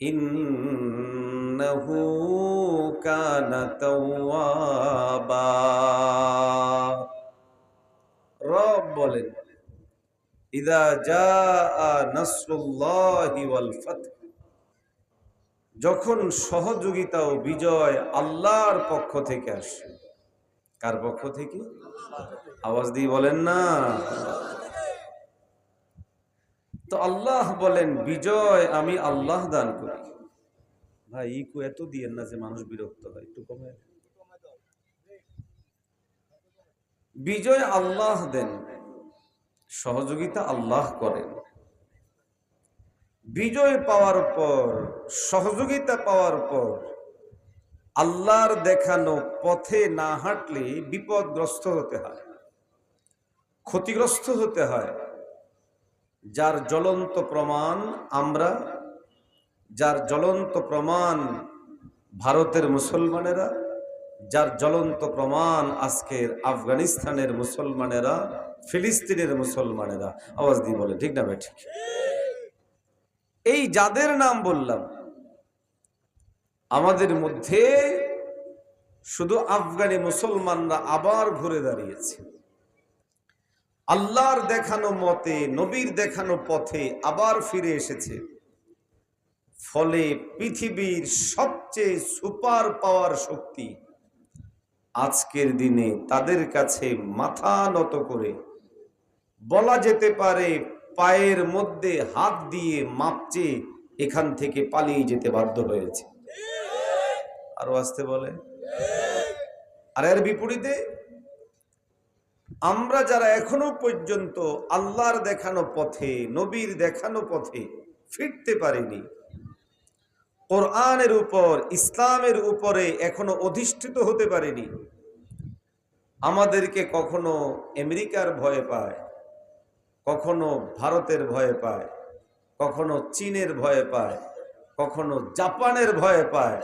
ইন্নহু কানা তাওয়াবা রব বলেন, ইদা জাআ নাসরুল্লাহি ওয়াল ফাতহ। যখন সহযোগিতা ও বিজয় আল্লাহর পক্ষ থেকে আসে, কার পক্ষ থেকে? আওয়াজ দিয়ে বলেন না। তো আল্লাহ বলেন, বিজয় আমি আল্লাহ দান করি। ভাই, ইকু এত দিয়ে না যে মানুষ বিরক্ত হয়, একটু কমে বিজয় আল্লাহ দেন, সহযোগিতা আল্লাহ করেন। বিজয় পাওয়ার পর, সহযোগিতা পাওয়ার পর, আল্লাহর দেখানো পথে না হাঁটলে বিপদগ্রস্ত হতে হয়, ক্ষতিগ্রস্ত হতে হয়। যার জ্বলন্ত প্রমাণ আমরা, যার জ্বলন্ত প্রমাণ ভারতের মুসলমানেরা, যার জ্বলন্ত প্রমাণ আজকের আফগানিস্তানের মুসলমানেরা, ফিলিস্তিনের মুসলমানেরা। আওয়াজ দিয়ে বলে, ঠিক না ভাই? ঠিক। এই যাদের নাম বললাম, আমাদের মধ্যে শুধু আফগানি মুসলমানরা আবার ঘুরে দাঁড়িয়েছে। আল্লাহর দেখানো মতে, নবীর দেখানো পথে আবার ফিরে এসেছে। ফলে পৃথিবীর সবচেয়ে সুপার পাওয়ার শক্তি আজকের দিনে তাদের কাছে মাথা নত করে বলা যেতে পারে পায়ের মধ্যে হাত দিয়ে মাপচে এখান থেকে পালিয়ে যেতে বাধ্য হয়েছে। আরও আসতে বলে। আর এর বিপরীতে আমরা যারা এখনও পর্যন্ত আল্লাহর দেখানো পথে, নবীর দেখানো পথে ফিরতে পারিনি, কোরআনের উপর, ইসলামের উপরে এখনও অধিষ্ঠিত হতে পারিনি, আমাদেরকে কখনো আমেরিকার ভয় পায়, কখনো ভারতের ভয়ে পায়, কখনো চীনের ভয়ে পায়, কখনো জাপানের ভয়ে পায়,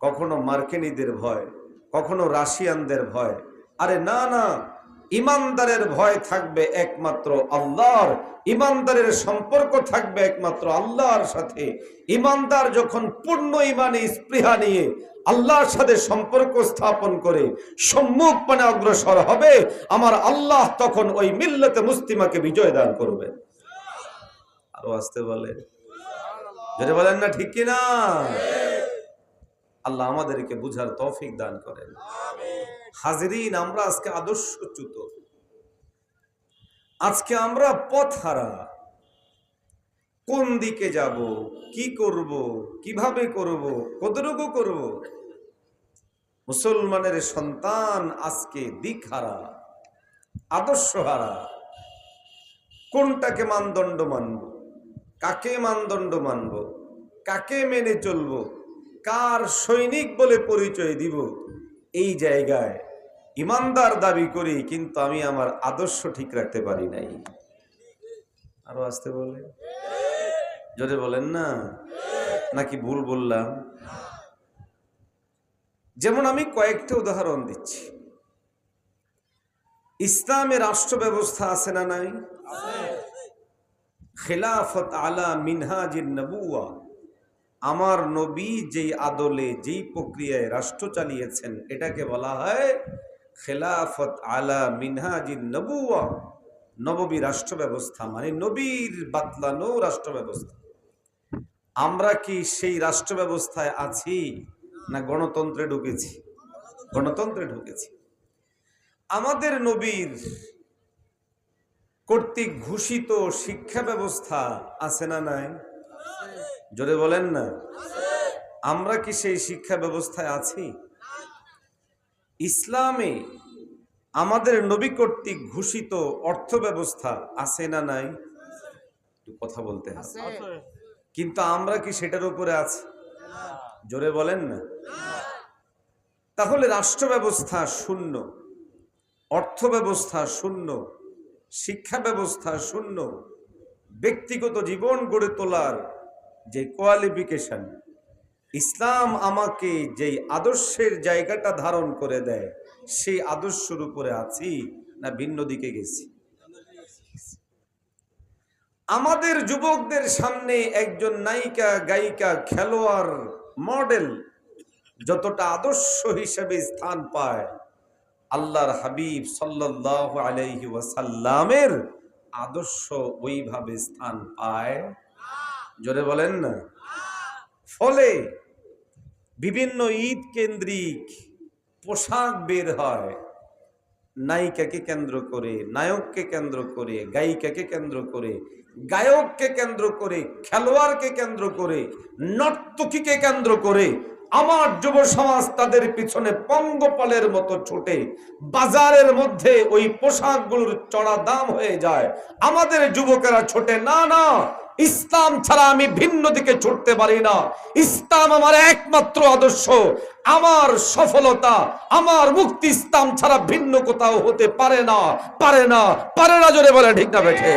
কখনো মার্কিনীদের ভয়, কখনো রাশিয়ানদের ভয়। আরে না না ইমানদারের ভয় থাকবে একমাত্র আল্লাহর, ইমানদারের সম্পর্ক থাকবে একমাত্র আল্লাহর সাথে। ইমানদার যখন পূর্ণ ইমানে স্পৃহা নিয়ে আল্লাহর সাথে সম্পর্ক স্থাপন করে সম্মুখ পানে অগ্রসর হবে, আমার আল্লাহ তখন ওই মিল্লতে মুস্তিমাকে বিজয় দান করবে। আরও আসতে বলে। যদি বলেন না ঠিক কিনা? আল্লাহ আমাদেরকে বুঝার তৌফিক দান করেন। হাজিরিন, আমরা আজকে আদর্শচ্যুত আজকে আমরা পথ হারা কোন দিকে যাব, কি করব, কীভাবে করব, কতটুকু করব? মুসলমানের সন্তান আজকে দিক হারা আদর্শ হারা কোনটাকে মানদণ্ড মানব? কাকে মানদণ্ড মানব? কাকে মেনে চলব? কার সৈনিক বলে পরিচয় দিব? এই জায়গায় ইমানদার দাবি করি, কিন্তু আমি আমার আদর্শ ঠিক রাখতে পারি নাই। আরও আসতে বলে। যদি বলেন না? নাকি ভুল বললাম? যেমন আমি কয়েকটা উদাহরণ দিচ্ছি। ইসলামে রাষ্ট্র ব্যবস্থা আছে না নাই? খেলাফত আলা মিনহাজির নবুয়া আমার নবী যেই আদলে, যেই প্রক্রিয়ায় রাষ্ট্র চালিয়েছেন, এটাকে বলা হয় খেলাফত আলা মিনহাজির নবুয়া নববী রাষ্ট্র ব্যবস্থা মানে নবীর বাতলানো রাষ্ট্র ব্যবস্থা আমরা কি সেই রাষ্ট্র ব্যবস্থায় আছি না গণতন্ত্রে ঢুকেছি? গণতন্ত্রে ঢুকেছি। আমাদের নবীর কর্তৃক ঘোষিত শিক্ষা ব্যবস্থা আছে না নাই? জোরে বলেন না। আমরা কি সেই শিক্ষা ব্যবস্থায় আছি? ইসলামে আমাদের নবী কর্তৃক ঘোষিত অর্থ ব্যবস্থা আছে না নাই? একটু কথা বলতে হবে কিন্তু আমরা কি সেটার উপরে আছি? জোরে বলেন না। তাহলে রাষ্ট্র ব্যবস্থা শূন্য অর্থ ব্যবস্থা শূন্য শিক্ষা ব্যবস্থা শূন্য ব্যক্তিগত জীবন গড়ে তোলার যে কোয়ালিফিকেশন ইসলাম আমাকে যেই আদর্শের জায়গাটা ধারণ করে দেয়, সেই আদর্শের উপরে আছি না ভিন্ন দিকে গেছি? আমাদের যুবকদের সামনে একজন নায়িকা, গায়িকা, খেলোয়াড়, মডেল যতটা আদর্শ হিসেবে স্থান পায়, আল্লাহর হাবিব সাল্লাহ আলাইহি ওয়াসাল্লামের আদর্শ ওইভাবে স্থান পায়? জোরে বলেন না। ফলে বিভিন্ন ঈদ কেন্দ্রিক পোশাক বের হয়। নায়িকাকে কেন্দ্র করে, নায়ককে কেন্দ্র করে, গায়িকাকে কেন্দ্র করে, গায়ককে কেন্দ্র করে, খেলোয়াড়কে কেন্দ্র করে, নর্তকীকে কেন্দ্র করে আমার যুব সমাজ তাদের পিছনে পঙ্গপালের মতো ছোটে। বাজারের মধ্যে ওই পোশাকগুলোর চড়া দাম হয়ে যায়। আমাদের যুবকেরা ছোটে, না না ইসলাম ছাড়া আমি ভিন্ন দিকে ছুটতে পারি না। ইসলাম আমার একমাত্র আদর্শ। আমার সফলতা, আমার মুক্তি ইসলাম ছাড়া ভিন্ন কোথাও হতে পারে না পারে না পারে না জোরে বলে ঠিক না বেঠে?